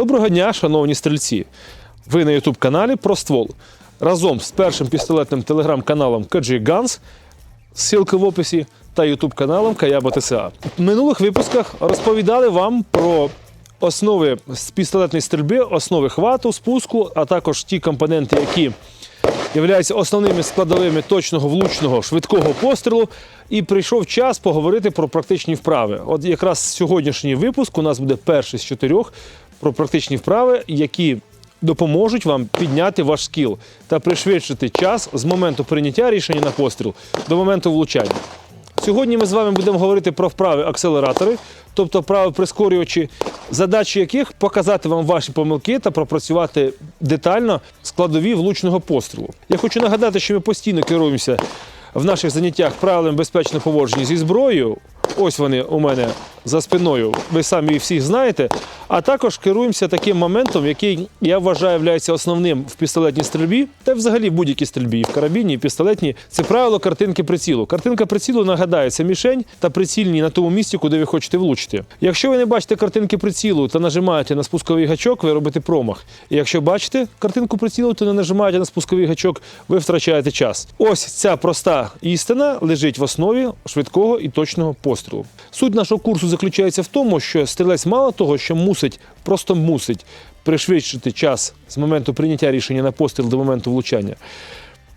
Доброго дня, шановні стрільці! Ви на youtube каналі про ствол разом з першим пістолетним телеграм-каналом KG Guns, ссылка в описі, та youtube каналом Каяба ТСА. В минулих випусках розповідали вам про основи пістолетної стрільби, основи хвату, спуску, а також ті компоненти, які являються основними складовими точного влучного швидкого пострілу. І прийшов час поговорити про практичні вправи. От якраз сьогоднішній випуск у нас буде перший з чотирьох про практичні вправи, які допоможуть вам підняти ваш скіл та пришвидшити час з моменту прийняття рішення на постріл до моменту влучання. Сьогодні ми з вами будемо говорити про вправи акселератори, тобто вправи прискорювачі, задачі яких показати вам ваші помилки та пропрацювати детально складові влучного пострілу. Я хочу нагадати, що ми постійно керуємося в наших заняттях правилами безпечного поводження зі зброєю. Ось вони у мене за спиною, ви самі всіх знаєте. А також керуємося таким моментом, який я вважаю є основним в пістолетній стрільбі, та взагалі в будь-якій стрільбі, і в карабіні, і в пістолетній. Це правило картинки прицілу. Картинка прицілу нагадає, це мішень та прицільні на тому місці, куди ви хочете влучити. Якщо ви не бачите картинки прицілу та нажимаєте на спусковий гачок, ви робите промах. І якщо бачите картинку прицілу, то не нажимаєте на спусковий гачок, ви втрачаєте час. Ось ця проста істина лежить в основі швидкого і точного пострілу. Суть нашого курсу заключається в тому, що стрілець мало того, що мусить, просто мусить пришвидшити час з моменту прийняття рішення на постріл до моменту влучання.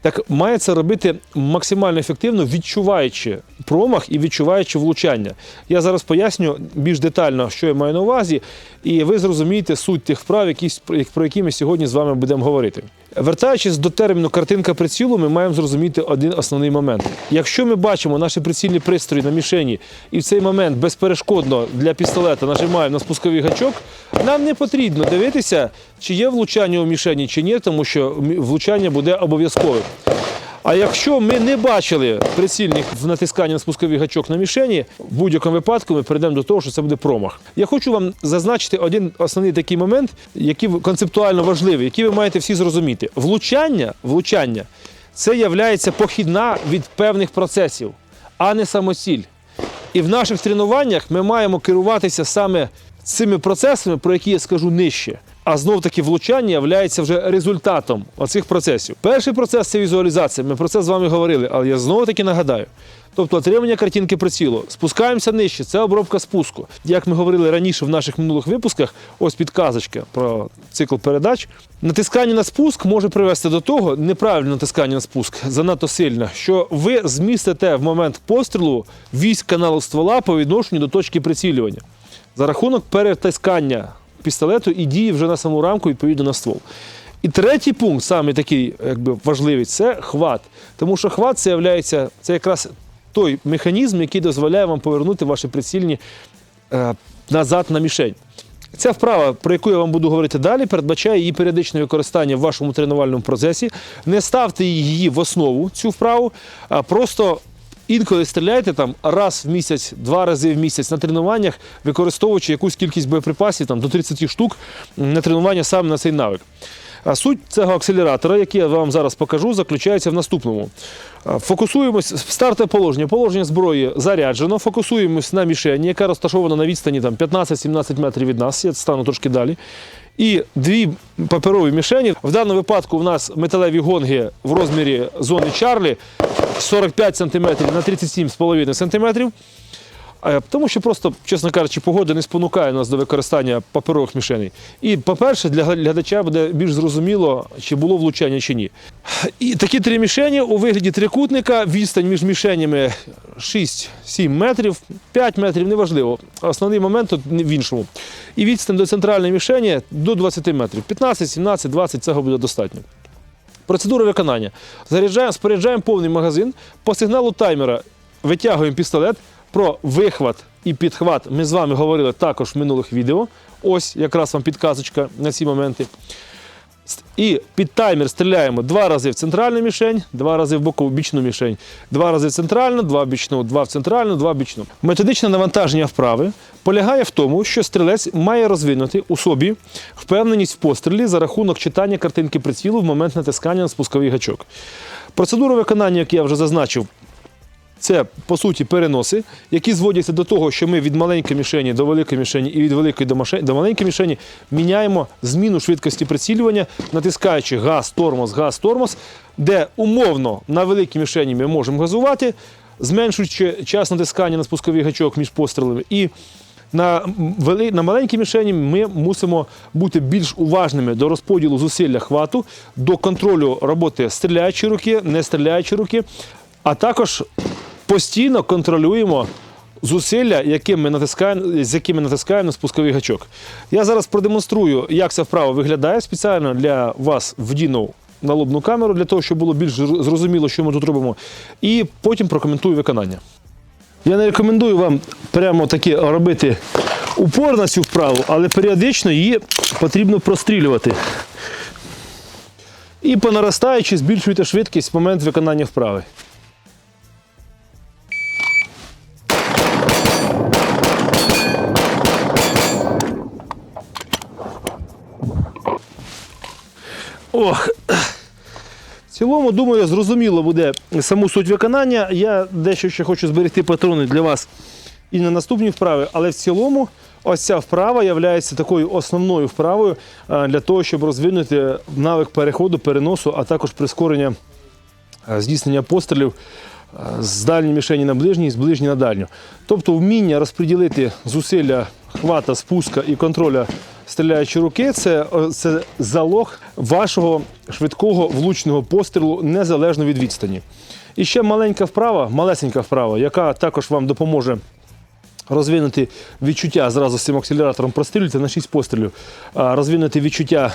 Так має це робити максимально ефективно, відчуваючи промах і відчуваючи влучання. Я зараз поясню більш детально, що я маю на увазі, і ви зрозумієте суть тих вправ, які, про які ми сьогодні з вами будемо говорити. Вертаючись до терміну картинка прицілу, ми маємо зрозуміти один основний момент. Якщо ми бачимо наші прицільні пристрої на мішені, і в цей момент безперешкодно для пістолета нажимаємо на спусковий гачок, нам не потрібно дивитися, чи є влучання у мішені, чи ні, тому що влучання буде обов'язковим. А якщо ми не бачили прицільних в натисканні на спусковий гачок на мішені, в будь-якому випадку ми перейдемо до того, що це буде промах. Я хочу вам зазначити один основний такий момент, який концептуально важливий, який ви маєте всі зрозуміти. Влучання, влучання це є похідна від певних процесів, а не самоціль. І в наших тренуваннях ми маємо керуватися саме цими процесами, про які я скажу нижче. А знов таки влучання є вже результатом оцих процесів. Перший процес це візуалізація. Ми про це з вами говорили, але я знову таки нагадаю. Тобто отримання картинки прицілу. Спускаємося нижче, це обробка спуску. Як ми говорили раніше в наших минулих випусках, ось підказочка про цикл передач. Натискання на спуск може привести до того, неправильне натискання на спуск занадто сильне, що ви змістите в момент пострілу вісь каналу ствола по відношенню до точки прицілювання за рахунок перетискання пістолету і дії вже на саму рамку відповідно на ствол. І третій пункт, саме такий якби, важливий, це хват. Тому що хват це, являється, це якраз той механізм, який дозволяє вам повернути ваші прицільні е, назад на мішень. Ця вправа, про яку я вам буду говорити далі, передбачає її періодичне використання в вашому тренувальному процесі. Не ставте її в основу, цю вправу, а просто інколи стріляйте там раз в місяць, два рази в місяць на тренуваннях, використовуючи якусь кількість боєприпасів там, до 30 штук на тренування саме на цей навик. А суть цього акселератора, який я вам зараз покажу, заключається в наступному. Фокусуємось в стартове положення. Положення зброї заряджено. Фокусуємось на мішені, яка розташована на відстані там, 15-17 метрів від нас. Я стану трошки далі. І дві паперові мішені. В даному випадку у нас металеві гонги в розмірі зони Чарлі 45 см на 37,5 см. Е, Тому що просто, чесно кажучи, погода не спонукає нас до використання паперових мішеней. І, по-перше, для глядача буде більш зрозуміло, чи було влучання чи ні. І такі три мішені у вигляді трикутника, відстань між мішенями 6-7 метрів, 5 метрів, неважливо. Основний момент тут в іншому. І відстань до центральної мішені до 20 метрів. 15, 17, 20 цього буде достатньо. Процедура виконання. Заряджаємо, споряджаємо повний магазин. По сигналу таймера витягуємо пістолет. Про вихват і підхват ми з вами говорили також в минулих відео. Ось якраз вам підказочка на ці моменти. І під таймер стріляємо два рази в центральну мішень, два рази в бокову бічну мішень, два рази в центральну, два в бічну, два в центральну, два в бічну. Методичне навантаження вправи полягає в тому, що стрілець має розвинути у собі впевненість в пострілі за рахунок читання картинки прицілу в момент натискання на спусковий гачок. Процедуру виконання, як я вже зазначив, Це по суті переноси, які зводяться до того, що ми від маленької мішені до великої мішені і від великої до, до маленької мішені міняємо зміну швидкості прицілювання, натискаючи газ, тормоз, газ, тормоз, де умовно на великій мішені ми можемо газувати, зменшуючи час натискання на спусковий гачок між пострілами. І на, вели- на маленькій мішені ми мусимо бути більш уважними до розподілу зусилля хвату, до контролю роботи стріляючої руки, не стріляючої руки, а також постійно контролюємо зусилля, яким ми натискаємо, з якими натискаємо на спусковий гачок. Я зараз продемонструю, як ця вправа виглядає спеціально для вас вдінув налобну камеру, для того, щоб було більш зрозуміло, що ми тут робимо. І потім прокоментую виконання. Я не рекомендую вам прямо таки робити упор на цю вправу, але періодично її потрібно прострілювати. І по наростаючи збільшуйте швидкість в момент виконання вправи. Ох. В цілому, думаю, зрозуміло буде саму суть виконання. Я дещо ще хочу зберегти патрони для вас і на наступні вправи, але в цілому ось ця вправа є такою основною вправою е, для того, щоб розвинути навик переходу, переносу, а також прискорення е, здійснення пострілів е, з дальньої мішені на ближній, з ближньої на дальню. Тобто вміння розподілити зусилля хвата, спуска і контроля стріляючої руки це, це залог вашого швидкого влучного пострілу незалежно від відстані. І ще маленька вправа, малесенька вправа, яка також вам допоможе розвинути відчуття зразу з цим акселератором прострілюйте на 6 пострілів, розвинути відчуття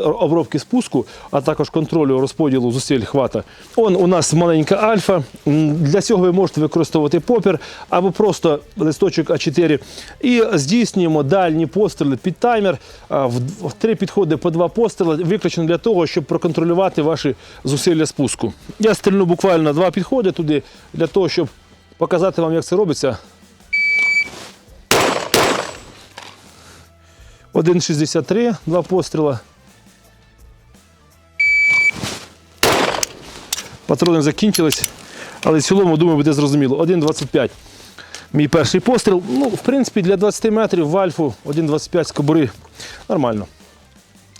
обробки спуску, а також контролю розподілу зусиль хвата. Он у нас маленька альфа. Для цього ви можете використовувати попір або просто листочок А4. І здійснюємо дальні постріли під таймер. В три підходи по два постріли, виключно для того, щоб проконтролювати ваші зусилля спуску. Я стрільну буквально два підходи туди, для того, щоб показати вам, як це робиться. 1,63, два постріла. Патрони закінчились, але в цілому, думаю, буде зрозуміло. 1,25. Мій перший постріл. Ну, в принципі, для 20 метрів в альфу 1,25 з кобури. Нормально.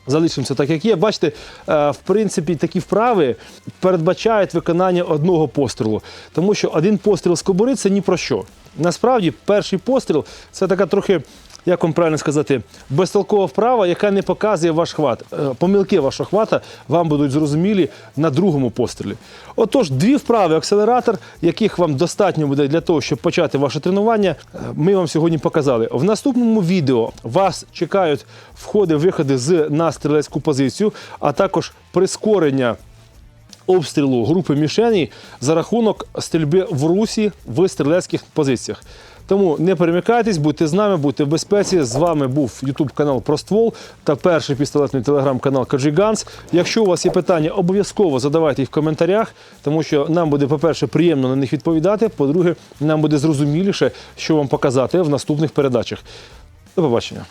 Залишимося так, як є. Бачите, е, в принципі, такі вправи передбачають виконання одного пострілу, тому що один постріл з кобури це ні про що. Насправді, перший постріл це така трохи, як вам правильно сказати, безтолкова вправа, яка не показує ваш хват. Е, Помилки вашого хвата вам будуть зрозумілі на другому пострілі. Отож, дві вправи акселератор, яких вам достатньо буде для того, щоб почати ваше тренування, е, ми вам сьогодні показали. В наступному відео вас чекають входи, виходи з на стрілецьку позицію, а також прискорення обстрілу групи мішеней за рахунок стрільби в русі в стрілецьких позиціях. Тому не перемикайтесь, будьте з нами, будьте в безпеці. З вами був YouTube канал Проствол та перший пістолетний телеграм-канал Каджіганс. Якщо у вас є питання, обов'язково задавайте їх в коментарях, тому що нам буде, по-перше, приємно на них відповідати. По-друге, нам буде зрозуміліше, що вам показати в наступних передачах. До побачення.